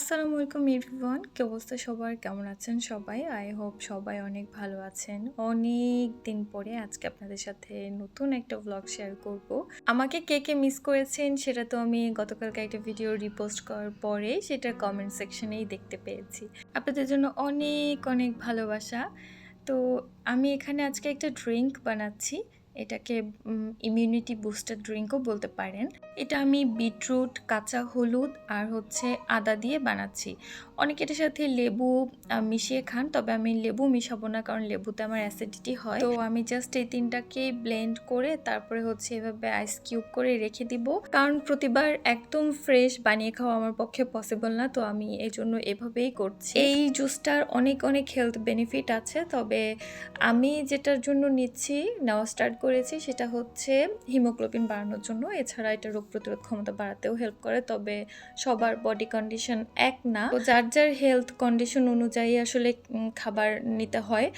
আসসালামু আলাইকুম এভরিওয়ান কি অবস্থা সবার? কেমন আছেন সবাই? আই হোপ সবাই অনেক ভালো আছেন। অনেক দিন পরে আজকে আপনাদের সাথে নতুন একটা ব্লগ শেয়ার করব। আমাকে কে কে মিস করেছেন সেটা তো আমি গতকালকে একটা ভিডিও রিপোস্ট করার পরে সেটা কমেন্ট সেকশনেই দেখতে পেয়েছি। আপনাদের জন্য অনেক অনেক ভালোবাসা। তো আমি এখানে আজকে একটা ড্রিঙ্ক বানাচ্ছি। এটাকে ইমিউনিটি বুস্টার ড্রিঙ্কও বলতে পারেন। এটা আমি বিটরুট কাঁচা হলুদ আর হচ্ছে আদা দিয়ে বানাচ্ছি। অনেকে এটার সাথে লেবু মিশিয়ে খান, তবে আমি লেবু মিশাবো না, কারণ লেবুতে আমার অ্যাসিডিটি হয়। তো আমি জাস্ট এই তিনটাকে ব্লেন্ড করে তারপরে হচ্ছে এভাবে আইস কিউব করে রেখে দিব। কারণ প্রতিবার একদম ফ্রেশ বানিয়ে খাওয়া আমার পক্ষে পসিবল না, তো আমি এই জন্য এভাবেই করছি। এই জুসটার অনেক অনেক হেলথ বেনিফিট আছে, তবে আমি যেটার জন্য নিচ্ছি নেওয়া স্টার্ট করেছি সেটা হচ্ছে হিমোগ্লোবিন বাড়ানোর জন্য। এছাড়া এটা রোগ প্রতিরোধ ক্ষমতা বাড়াতেও হেল্প করে, তবে সবার বডি কন্ডিশন এক না। তো যার যার হেলথ কন্ডিশন অনুযায়ী আসলে খাবার নিতে হয়,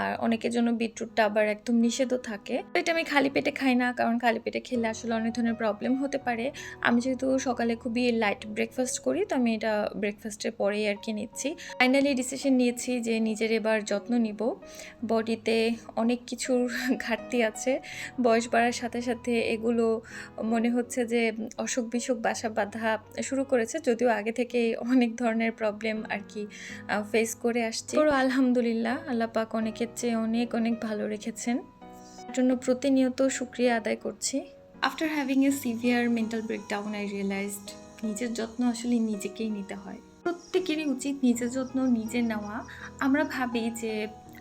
আর অনেকের জন্য বিটরুটটা আবার একদম নিষেধও থাকে। তো এটা আমি খালি পেটে খাই না, কারণ খালি পেটে খেলে আসলে অনেক ধরনের প্রবলেম হতে পারে। আমি যেহেতু সকালে খুবই লাইট ব্রেকফাস্ট করি, তো আমি এটা ব্রেকফাস্টের পরেই আর কি নিচ্ছি। ফাইনালি ডিসিশন নিয়েছি যে নিজের এবার যত্ন নিব। বডিতে অনেক কিছুর ঘাটতি আছে বয়স বাড়ার সাথে সাথে এগুলো মনে হচ্ছে যে অসুখ বিসুখ বাসা বাঁধা শুরু করেছে। যদিও আগে থেকে অনেক ধরনের প্রবলেম আর কি ফেস করে আসছি। তো আলহামদুলিল্লাহ আল্লাহ পাক অনেকের চেয়ে অনেক অনেক ভালো রেখেছেন। এর জন্য প্রতিনিয়ত শুক্রিয়া আদায় করছি। After having a severe mental breakdown I realised নিজের যত্ন আসলে নিজেকেই নিতে হয়। প্রত্যেকেরই উচিত নিজের যত্ন নিজে নেওয়া। আমরা ভাবি যে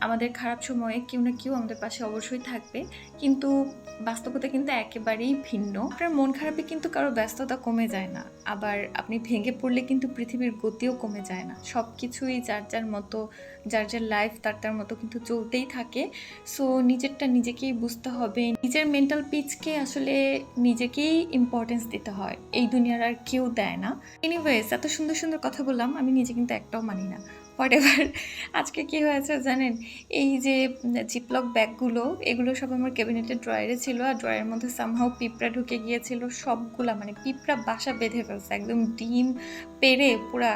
আমাদের খারাপ সময়ে কেউ না কেউ আমাদের পাশে অবশ্যই থাকবে। কিন্তু বাস্তবতা কিন্তু একেবারেই ভিন্ন। আপনার মন খারাপে কিন্তু কারও ব্যস্ততা কমে যায় না। আবার আপনি ভেঙে পড়লে কিন্তু পৃথিবীর গতিও কমে যায় না। সব কিছুই যার যার মতো, যার যার লাইফ তার তার মতো কিন্তু চলতেই থাকে। সো নিজেরটা নিজেকেই বুঝতে হবে। নিজের মেন্টাল পিচকে আসলে নিজেকেই ইম্পর্টেন্স দিতে হয়। এই দুনিয়ার আর কেউ দেয় না। এনিওয়েজ এত সুন্দর সুন্দর কথা বললাম। আমি নিজে কিন্তু একটাও মানি না। হোয়াট এভার আজকে কি হয়েছে জানেন? এই যে জিপলক ব্যাগগুলো, এগুলো সব আমার ক্যাবিনেটের ড্রয়ারে ছিল আর ড্রয়ারের মধ্যে সামহাও পিঁপড়া ঢুকে গিয়েছিল, সবগুলা মানে পিঁপড়া বাসা বেঁধে ফেলছে, একদম ডিম পেরে পুরা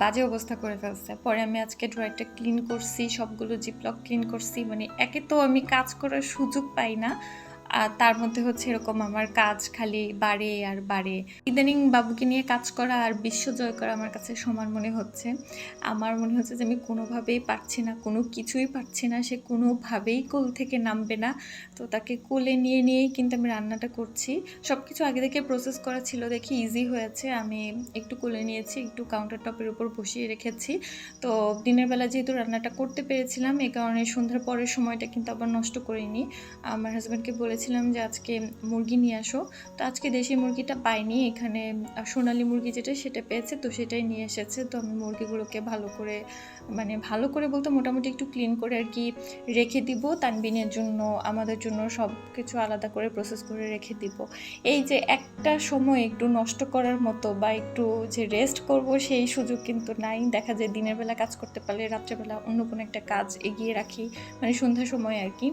বাজে অবস্থা করে ফেলছে। পরে আমি আজকে ড্রয়ারটা ক্লিন করছি, সবগুলো জিপলক ক্লিন করছি মানে একে তো আমি কাজ করার সুযোগ পাই না তার মধ্যে হচ্ছে এরকম আমার কাজ খালি বাড়ে আর বাড়ে। ইদানিং বাবুকে নিয়ে কাজ করা আর বিশ্ব জয় করা আমার কাছে সমান মনে হচ্ছে। আমার মনে হচ্ছে যে আমি কোনোভাবেই পারছি না, কোনো কিছুই পারছি না, সে কোনোভাবেই কোল থেকে নামবে না। তো তাকে কোলে নিয়ে নিয়েই কিন্তু আমি রান্নাটা করছি। সব কিছু আগে থেকে প্রসেস করা ছিল, দেখি ইজি হয়েছে। আমি একটু কোলে নিয়েছি, একটু কাউন্টার টপের উপর বসিয়ে রেখেছি। তো দিনের বেলা যেহেতু রান্নাটা করতে পেরেছিলাম এই কারণে সন্ধ্যার পরের সময়টা কিন্তু আবার নষ্ট করিনি। আমার হাজব্যান্ডকে বলেছিলাম যে আজকে মুরগি নিয়ে আসো। তো আজকে দেশি মুরগিটা পাইনি, এখানে সোনালি মুরগি যেটা সেটা পেয়েছে, তো সেটাই নিয়ে এসেছে। তো আমি মুরগিগুলোকে ভালো করে মানে ভালো করে বলতে মোটামুটি একটু ক্লিন করে আর কি রেখে দিব। তানবিনের জন্য, আমাদের জন্য সব কিছু আলাদা করে প্রসেস করে রেখে দিব। এই যে একটা সময় একটু নষ্ট করার মতো বা একটু যে রেস্ট করব সেই সুযোগ কিন্তু নাই। দেখা যায় দিনের বেলা কাজ করতে পারলে রাত্রেবেলা অন্য কোনো একটা কাজ এগিয়ে রাখি মানে সন্ধ্যার সময় আর কি।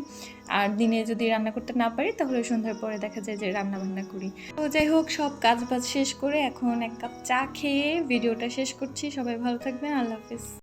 আর দিনে যদি রান্না করতে না পারি, তাহলে সন্ধ্যার পরে দেখা যায় যে রান্না বান্না করি। তো যাই হোক, সব কাজ বাজ শেষ করে এখন এক কাপ চা খেয়ে ভিডিওটা শেষ করছি। সবাই ভালো থাকবেন, আল্লাহ হাফিজ।